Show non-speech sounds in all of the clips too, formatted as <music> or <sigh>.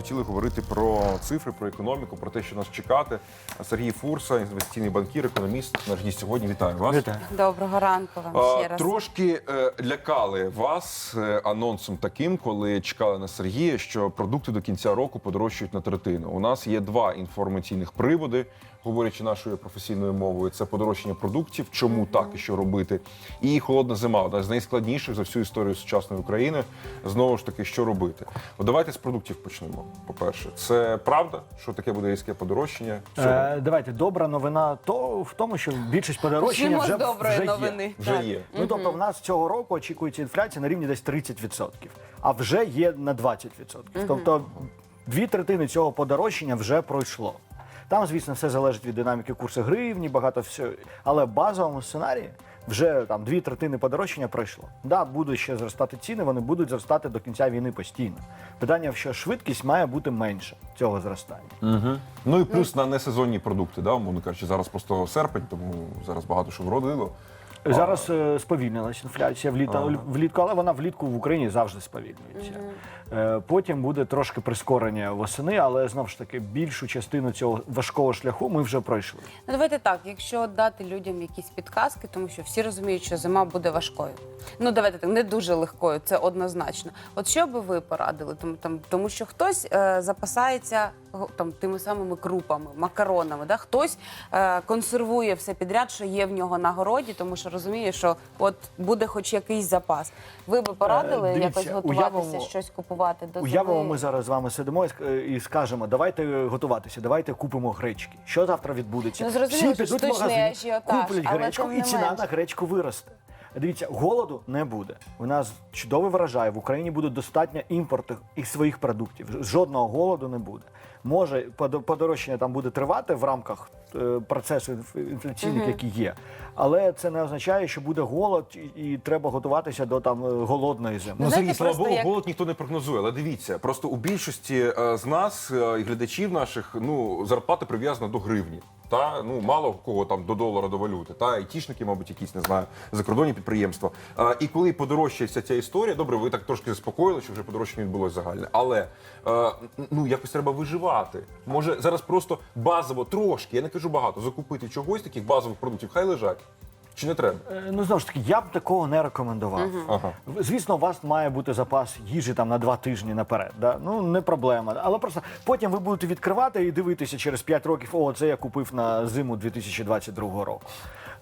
Хотіли говорити про цифри, про економіку, про те, що нас чекати. Сергій Фурса, інвестиційний банкір, економіст. Наш гість сьогодні. Вітаю вас. Вітаю. Доброго ранку вам ще раз. Трошки е, лякали вас е, анонсом таким, коли чекали на Сергія, що продукти до кінця року подорожчають на третину. У нас є два інформаційних приводи, говорячи нашою професійною мовою. Це подорожчання продуктів, чому так і що робити. І холодна зима, одна з найскладніших за всю історію сучасної України. Знову ж таки, що робити? От давайте з продуктів почнемо. По-перше, це правда, що таке буде різке подорожчання? Е, давайте добра новина то в тому, що більшість подорожчання вже, вже новини. є. Вже Так. є. Ну тобто, в нас цього року очікується інфляція на рівні десь 30%, а вже є на 20%. Тобто дві третини цього подорожчання вже пройшло. Там, звісно, все залежить від динаміки курсу гривні, багато всього. Але в базовому сценарії вже там дві третини подорожчання пройшло. Да, будуть ще зростати ціни, вони будуть зростати до кінця війни постійно. Питання, що швидкість має бути менша цього зростання. Угу. Ну і плюс на несезонні продукти, да, умовно кажучи, зараз просто серпень, тому зараз багато що вродило. Зараз е, сповільнилась інфляція вліта, влітку, але вона влітку в Україні завжди сповільнюється. Е, Потім буде трошки прискорення восени, але знову ж таки більшу частину цього важкого шляху ми вже пройшли. Ну давайте так, якщо дати людям якісь підказки, тому що всі розуміють, що зима буде важкою. Ну давайте так, не дуже легкою, це однозначно. От що би ви порадили? Тому там, тому що хтось е, запасається там тими самими крупами, макаронами, да? хтось е, консервує все підряд, що є в нього на городі, тому що розуміє, що от буде хоч якийсь запас. Ви би порадили Е, якось готуватися, уявимо- щось купувати до Уявимо, зими? ми зараз з вами сидимо і ск- е, і скажемо, давайте готуватися, давайте купимо гречки. Що завтра відбудеться? Ну, зрозуміло, що Всі підуть в штучний магазин, ажіотаж, куплять але гречку, тим і ціна менш. на гречку виросте. Дивіться, голоду не буде. У нас чудовий врожай. В Україні буде достатньо імпорту і своїх продуктів. Жодного голоду не буде. Може, подо- подорожчання там буде тривати в рамках е, процесу інф- інфляційних, які є. Але це не означає, що буде голод і, треба готуватися до там е, голодної зими. Ну, знаєте, слава Богу, як- голод ніхто не прогнозує. Але дивіться, просто у більшості е, з нас і глядачів наших ну зарплата прив'язана до гривні. Та ну мало кого там до долара, до валюти. Та айтішники, мабуть, якісь не знаю, закордонні підприємства. А, і коли подорожчає вся ця історія, добре, ви так трошки заспокоїли, що вже подорожчання відбулося загальне. Але а, ну якось треба виживати. Може зараз просто базово трошки, я не кажу багато, закупити чогось таких базових продуктів, хай лежать. Чи не треба? Е, Ну знову ж таки, я б такого не рекомендував. Ага. Звісно, у вас має бути запас їжі там на два тижні наперед. Да? Ну не проблема. Але просто потім ви будете відкривати і дивитися через 5 років. О, це я купив на зиму 2022 року.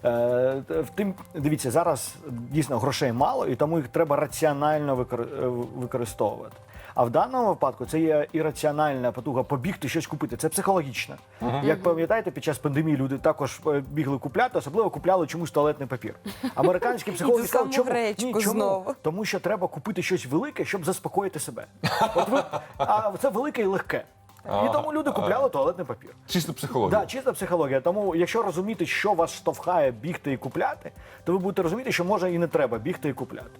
Е, т- втім, дивіться, зараз дійсно грошей мало, і тому їх треба раціонально викор- е, використовувати. А в даному випадку це є ірраціональна потуга побігти щось купити. Це психологічно. Як пам'ятаєте, під час пандемії люди також е, бігли купляти, особливо купляли чомусь туалетний папір. Американські <laughs> психологи сказали, чому? гречку Ні, чому? знову. Тому що треба купити щось велике, щоб заспокоїти себе. От ви, а це велике і легке. І тому люди купляли туалетний папір. Чисто психологія. Да, чиста психологія. Тому, якщо розуміти, що вас штовхає бігти і купляти, то ви будете розуміти, що може і не треба бігти і купляти.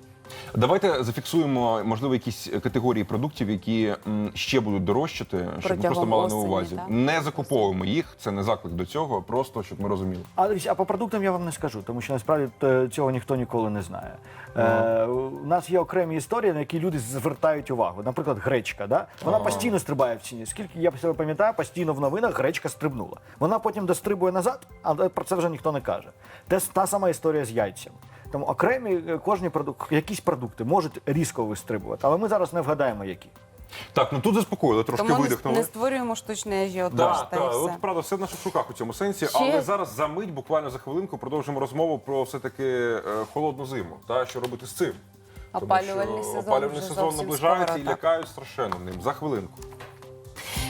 Давайте зафіксуємо, можливо, якісь категорії продуктів, які м, ще будуть дорожчати, щоб ми Протягом просто мали на осені, увазі. так? Не закуповуємо їх, це не заклик до цього, просто щоб ми розуміли. А, а по продуктам я вам не скажу, тому що насправді е, цього ніхто ніколи не знає. Е, у нас є окремі історії, на які люди звертають увагу. Наприклад, гречка. Да? Вона постійно стрибає в ціні. Скільки я себе пам'ятаю, постійно в новинах гречка стрибнула. Вона потім дострибує назад, але про це вже ніхто не каже. Те та сама історія з яйцями. Тому окремі е, кожні продукти, якісь продукти можуть різко вистрибувати, але ми зараз не вгадаємо, які. Так, ну тут заспокоїли, трошки Тому не, видихнули. не створюємо штучний ажіотаж. Да, та от правда, все в наших руках у цьому сенсі. Ще- Але зараз за мить, буквально за хвилинку, продовжимо розмову про все-таки е, холодну зиму. Та що робити з цим? Тому що сезон опалювальний вже сезон зовсім наближається скоро, і так. лякають страшенно ним. За хвилинку.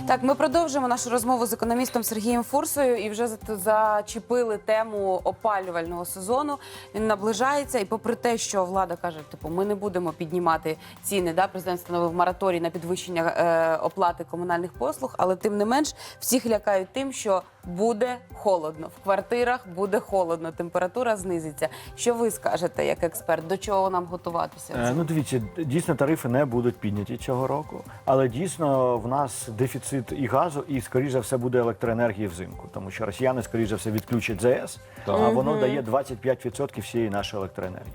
Так, ми продовжимо нашу розмову з економістом Сергієм Фурсою і вже за- зачепили тему опалювального сезону. Він наближається, і попри те, що влада каже, типу, ми не будемо піднімати ціни. Да, президент встановив мораторій на підвищення е, оплати комунальних послуг, але тим не менш всіх лякають тим, що буде холодно. В квартирах буде холодно, температура знизиться. Що ви скажете як експерт? До чого нам готуватися? Е, Ну, дивіться, дійсно тарифи не будуть підняті цього року, але дійсно в нас дефіцит і газу, і скоріш за все буде електроенергії взимку, тому що росіяни, скоріш за все, відключать ЗС, а воно дає 25% всієї нашої електроенергії.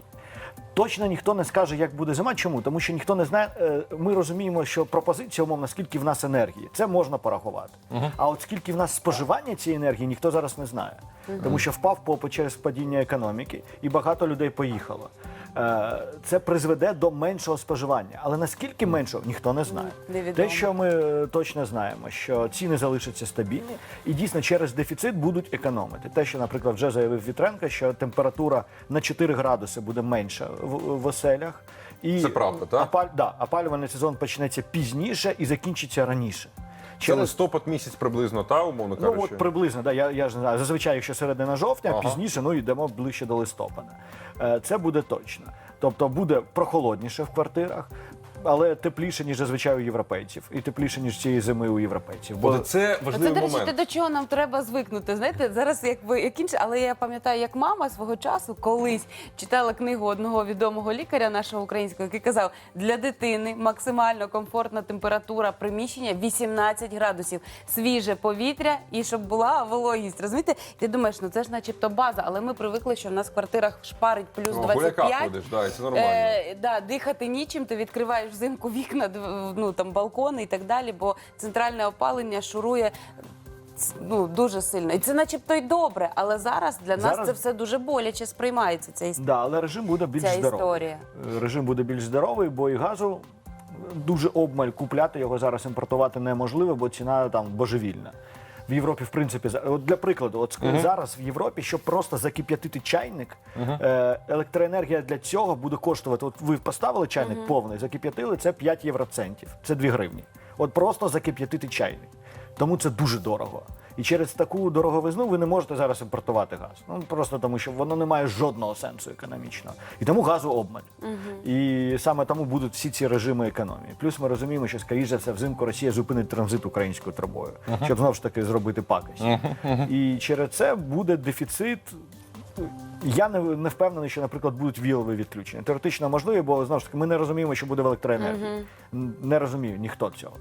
Точно ніхто не скаже, як буде зима. Чому? Тому що ніхто не знає. е, Ми розуміємо, що пропозиція, умовно, скільки в нас енергії, це можна порахувати. А от скільки в нас споживання цієї енергії, ніхто зараз не знає. Тому що впав попит через падіння економіки, і багато людей поїхало. Е, Це призведе до меншого споживання. Але наскільки меншого, ніхто не знає. Невідомо. Те, що ми е, точно знаємо, що ціни залишаться стабільні, і дійсно через дефіцит будуть економити. Те, що, наприклад, вже заявив Вітренко, що температура на 4 градуси буде менша в, в оселях. І Це правда, так? Опаль, да, опалювальний сезон почнеться пізніше і закінчиться раніше. Це Через листопад місяць приблизно, та умовно Ну кажучи. от приблизно, да, я, я ж не знаю. Зазвичай, якщо середина жовтня, Ага. пізніше, ну йдемо ближче до листопада. Е, Це буде точно. Тобто буде прохолодніше в квартирах, але тепліше, ніж зазвичай у європейців, і тепліше, ніж цієї зими у європейців. Бо це важливий до речі, момент. те, до чого нам треба звикнути. Знаєте, зараз як ви як інше, але я пам'ятаю, як мама свого часу колись читала книгу одного відомого лікаря нашого українського, який казав, для дитини максимально комфортна температура приміщення 18 градусів, свіже повітря і щоб була вологість. Розумієте? Ти думаєш, ну це ж начебто база, але ми привикли, що в нас в квартирах шпарить плюс Ну, в 25. ходиш, да, і це нормально. Е, да, дихати нічим, ти відкриваєш взимку вікна, ну там балкони і так далі, бо центральне опалення шурує. Ну дуже сильно, і це, начебто, й добре. Але зараз для нас Зараз- це все дуже боляче сприймається. Ця історія. Да, але режим буде більш Ця здоровий. історія. Е, Режим буде більш здоровий, бо і газу дуже обмаль купляти його зараз імпортувати неможливо, бо ціна там божевільна. В Європі, в принципі, за- от для прикладу, от ск- зараз в Європі, щоб просто закип'ятити чайник, е, електроенергія для цього буде коштувати. От ви поставили чайник повний, закип'ятили, це 5 євроцентів, це 2 гривні. От просто закип'ятити чайник. Тому це дуже дорого. І через таку дороговизну ви не можете зараз імпортувати газ. Ну просто тому, що воно не має жодного сенсу економічного. І тому газу обмаль. І саме тому будуть всі ці режими економії. Плюс ми розуміємо, що скоріше за все взимку Росія зупинить транзит українською трубою, щоб знову ж таки зробити пакость. І через це буде дефіцит. Я не, не впевнений, що, наприклад, будуть вілові відключення. Теоретично можливо, бо знову ж таки ми не розуміємо, що буде в електроенергії. Н- Не розуміє ніхто цього.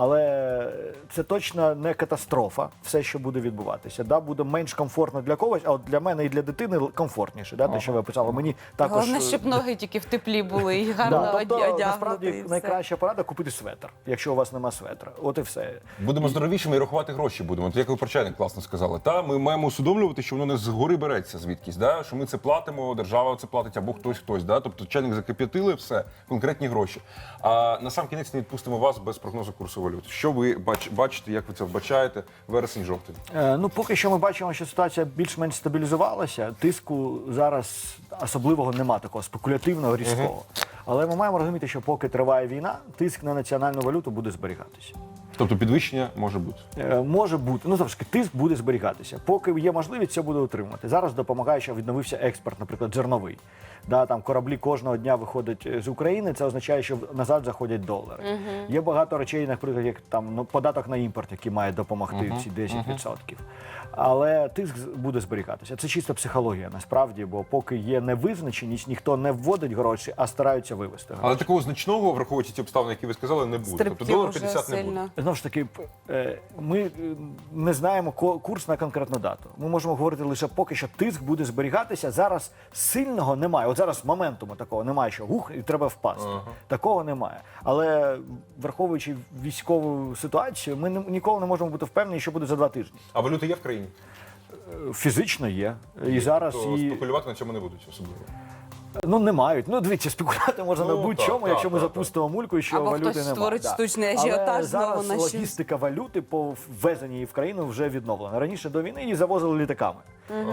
Але це точно не катастрофа, все, що буде відбуватися. Да, буде менш комфортно для когось, а от для мене і для дитини комфортніше. Да, те, що ви писали. Мені також Головне, е, щоб ноги тільки в теплі були і гарно <laughs> да, тобто, одягнути. насправді найкраща порада купити светр, якщо у вас нема светра. От і все. Будемо здоровішими і рахувати гроші будемо. От як ви про чайник класно сказали. Та ми маємо усвідомлювати, що воно не згори береться звідкись, да? що ми це платимо, держава це платить або хтось хтось. Да? Тобто чайник закип'ятили, все, конкретні гроші. А на сам кінець не відпустимо вас без прогнозу курсу валют. Що ви бач, бачите, як ви це вбачаєте? Вересень, жовтень. Е, Ну, поки що ми бачимо, що ситуація більш-менш стабілізувалася. Тиску зараз особливого нема такого спекулятивного, різкого. Але ми маємо розуміти, що поки триває війна, тиск на національну валюту буде зберігатися. Тобто підвищення може бути. Е, Може бути, ну завжди тиск буде зберігатися. Поки є можливість, це буде утримувати. Зараз допомагає, що відновився експорт, наприклад, зерновий. Да, там кораблі кожного дня виходять е, з України. Це означає, що назад заходять долари. Є багато речей, наприклад, як там ну, податок на імпорт, який має допомогти ці 10%. Але тиск буде зберігатися. Це чисто психологія, насправді, бо поки є невизначеність, ніхто не вводить гроші, а стараються вивести гроші. Але такого значного, враховуючи ті обставини, які ви сказали, не буде. Тобто долар уже 50 не буде. Знову ж таки, е, ми е, не знаємо курс на конкретну дату. Ми можемо говорити лише поки що тиск буде зберігатися. Зараз сильного немає. От зараз моментуму такого немає, що гух і треба впасти. Такого немає. Але враховуючи військову ситуацію, ми ніколи не можемо бути впевнені, що буде за два тижні. А валюти є в країні? Е, Фізично є. І зараз То і спекулювати на цьому не будуть особливо. ну не мають. Ну дивіться, спекулювати можна Ну, на будь-чому, так, якщо так, ми так, запустимо мульку, і що Або валюти хтось немає. створить штучний ажіотаж Але знову зараз на щось. логістика валюти по ввезенні в країну вже відновлена. Раніше до війни її завозили літаками.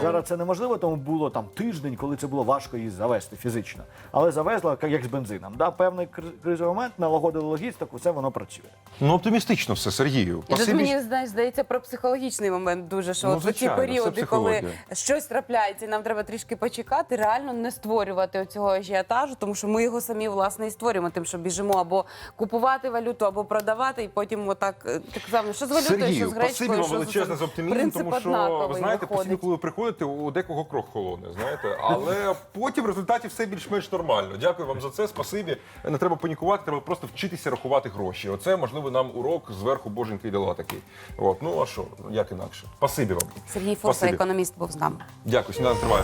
Зараз це неможливо, тому було там тиждень, коли це було важко її завести фізично. Але завезла як з бензином. Да, певний кризовий момент, налагодили логістику, все воно працює. Ну оптимістично все, Сергію. І тут мені знаєш, здається про психологічний момент дуже, що Ну, от в ці періоди, коли щось трапляється, і нам треба трішки почекати, реально не створювати оцього ажіотажу, тому що ми його самі власне і створюємо, тим, що біжимо або купувати валюту, або продавати, і потім отак е, так само, що з валютою, що з гречкою, що з величезне за оптимізм, тому що однаковий ви знаєте, постійно, виходить. коли приходите, у декого крок холоне, знаєте, але потім в результаті все більш-менш нормально. Дякую вам за це. Спасибі. Не треба панікувати, треба просто вчитися рахувати гроші. Оце можливо нам урок зверху боженьки дала такий. От ну а що, як інакше? Спасибі вам. Сергій Фоса, Спасибі. економіст, був з нами. Дякую, сніданок триває.